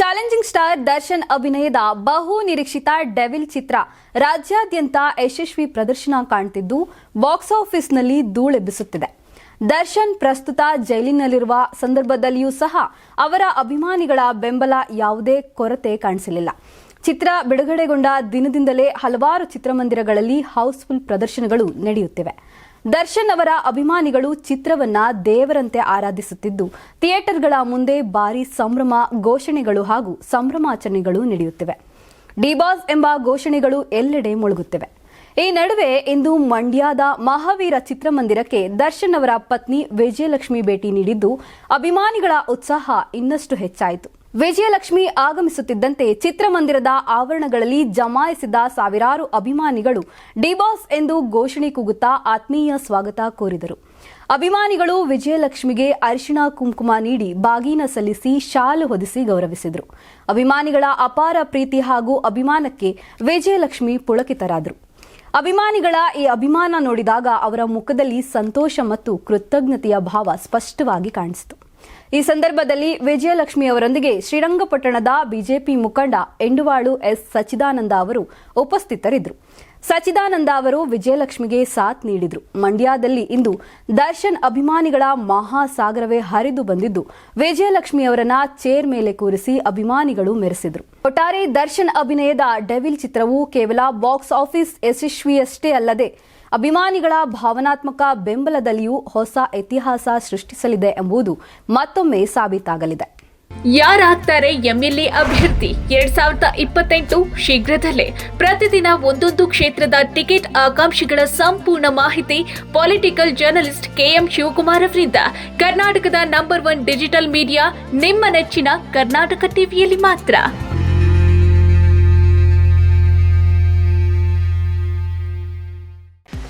Challenging star Darshan ಅಭಿನಯದ ಬಹು ನಿರೀಕ್ಷಿತ ಡೆವಿಲ್ ಚಿತ್ರ ರಾಜ್ಯಾದ್ಯಂತ ಯಶಸ್ವಿ ಪ್ರದರ್ಶನ ಕಾಣ್ತಿದ್ದು ಬಾಕ್ಸ್ ಆಫೀಸ್ನಲ್ಲಿ ಧೂಳೆಬ್ಬಿಸುತ್ತಿದೆ ದರ್ಶನ್ ಪ್ರಸ್ತುತ ಜೈಲಿನಲ್ಲಿರುವ ಸಂದರ್ಭದಲ್ಲಿಯೂ ಸಹ ಅವರ ಅಭಿಮಾನಿಗಳ ಬೆಂಬಲ ಯಾವುದೇ ಕೊರತೆ ಕಾಣಿಸಲಿಲ್ಲ. ಚಿತ್ರ ಬಿಡುಗಡೆಗೊಂಡ ದಿನದಿಂದಲೇ ಹಲವಾರು ಚಿತ್ರಮಂದಿರಗಳಲ್ಲಿ ಹೌಸ್ಫುಲ್ ಪ್ರದರ್ಶನಗಳು ನಡೆಯುತ್ತಿವೆ. ದರ್ಶನ್ ಅವರ ಅಭಿಮಾನಿಗಳು ಚಿತ್ರವನ್ನ ದೇವರಂತೆ ಆರಾಧಿಸುತ್ತಿದ್ದು, ಥಿಯೇಟರ್ಗಳ ಮುಂದೆ ಭಾರಿ ಸಂಭ್ರಮ ಘೋಷಣೆಗಳು ಹಾಗೂ ಸಂಭ್ರಮಾಚರಣೆಗಳು ನಡೆಯುತ್ತಿವೆ. ಡಿಬಾಸ್ ಎಂಬ ಘೋಷಣೆಗಳು ಎಲ್ಲೆಡೆ ಮುಳುಗುತ್ತಿವೆ. ಈ ನಡುವೆ ಇಂದು ಮಂಡ್ಯದ ಮಹಾವೀರ ಚಿತ್ರಮಂದಿರಕ್ಕೆ ದರ್ಶನ್ ಅವರ ಪತ್ನಿ ವಿಜಯಲಕ್ಷ್ಮಿ ಭೇಟಿ ನೀಡಿದ್ದು, ಅಭಿಮಾನಿಗಳ ಉತ್ಸಾಹ ಇನ್ನಷ್ಟು ಹೆಚ್ಚಾಯಿತು. ವಿಜಯಲಕ್ಷ್ಮಿ ಆಗಮಿಸುತ್ತಿದ್ದಂತೆ ಚಿತ್ರಮಂದಿರದ ಆವರಣಗಳಲ್ಲಿ ಜಮಾಯಿಸಿದ ಸಾವಿರಾರು ಅಭಿಮಾನಿಗಳು ಡಿಬಾಸ್ ಎಂದು ಘೋಷಣೆ ಕೂಗುತ್ತಾ ಆತ್ಮೀಯ ಸ್ವಾಗತ ಕೋರಿದರು. ಅಭಿಮಾನಿಗಳು ವಿಜಯಲಕ್ಷ್ಮಿಗೆ ಅರಿಶಿಣ ಕುಂಕುಮ ನೀಡಿ ಬಾಗಿನ ಸಲ್ಲಿಸಿ ಶಾಲು ಹೊದಿಸಿ ಗೌರವಿಸಿದರು. ಅಭಿಮಾನಿಗಳ ಅಪಾರ ಪ್ರೀತಿ ಹಾಗೂ ಅಭಿಮಾನಕ್ಕೆ ವಿಜಯಲಕ್ಷ್ಮಿ ಪುಳಕಿತರಾದರು. ಅಭಿಮಾನಿಗಳ ಈ ಅಭಿಮಾನ ನೋಡಿದಾಗ ಅವರ ಮುಖದಲ್ಲಿ ಸಂತೋಷ ಮತ್ತು ಕೃತಜ್ಞತೆಯ ಭಾವ ಸ್ಪಷ್ಟವಾಗಿ ಕಾಣಿಸಿತು. ಈ ಸಂದರ್ಭದಲ್ಲಿ ವಿಜಯಲಕ್ಷ್ಮಿ ಅವರೊಂದಿಗೆ ಶ್ರೀರಂಗಪಟ್ಟಣದ ಬಿಜೆಪಿ ಮುಖಂಡ ಎಂಡುವಾಳು ಎಸ್ ಸಚ್ಚಿದಾನಂದ ಅವರು ಉಪಸ್ಥಿತರಿದ್ದರು. ಸಚ್ಚಿದಾನಂದ ಅವರು ವಿಜಯಲಕ್ಷ್ಮಿಗೆ ಸಾಥ್ ನೀಡಿದರು. ಮಂಡ್ಯದಲ್ಲಿ ಇಂದು ದರ್ಶನ್ ಅಭಿಮಾನಿಗಳ ಮಹಾಸಾಗರವೇ ಹರಿದು ಬಂದಿದ್ದು. ವಿಜಯಲಕ್ಷ್ಮಿ ಅವರನ್ನ ಚೇರ್ ಮೇಲೆ ಕೂರಿಸಿ ಅಭಿಮಾನಿಗಳು ಮೆರೆಸಿದರು. ಒಟ್ಟಾರೆ ದರ್ಶನ್ ಅಭಿನಯದ ಡೆವಿಲ್ ಚಿತ್ರವು ಕೇವಲ ಬಾಕ್ಸ್ ಆಫೀಸ್ ಯಶಸ್ವಿಯಷ್ಟೇ ಅಲ್ಲದೆ ಅಭಿಮಾನಿಗಳ ಭಾವನಾತ್ಮಕ ಬೆಂಬಲದಲ್ಲಿಯೂ ಹೊಸ ಇತಿಹಾಸ ಸೃಷ್ಟಿಸಲಿದೆ ಎಂಬುದು ಮತ್ತೊಮ್ಮೆ ಸಾಬೀತಾಗಲಿದೆ. ಯಾರಾಗ್ತಾರೆ ಎಂಎಲ್ಎ ಅಭ್ಯರ್ಥಿ? ಎರಡ್ ಸಾವಿರದ ಇಪ್ಪತ್ತೆಂಟು ಶೀಘ್ರದಲ್ಲೇ. ಪ್ರತಿದಿನ ಒಂದೊಂದು ಕ್ಷೇತ್ರದ ಟಿಕೆಟ್ ಆಕಾಂಕ್ಷಿಗಳ ಸಂಪೂರ್ಣ ಮಾಹಿತಿ ಪೊಲಿಟಿಕಲ್ ಜರ್ನಲಿಸ್ಟ್ ಕೆಎಂ ಶಿವಕುಮಾರ್ ಅವರಿಂದ. ಕರ್ನಾಟಕದ ನಂಬರ್ ಒನ್ ಡಿಜಿಟಲ್ ಮೀಡಿಯಾ, ನಿಮ್ಮ ನೆಚ್ಚಿನ ಕರ್ನಾಟಕ ಟಿವಿಯಲ್ಲಿ ಮಾತ್ರ.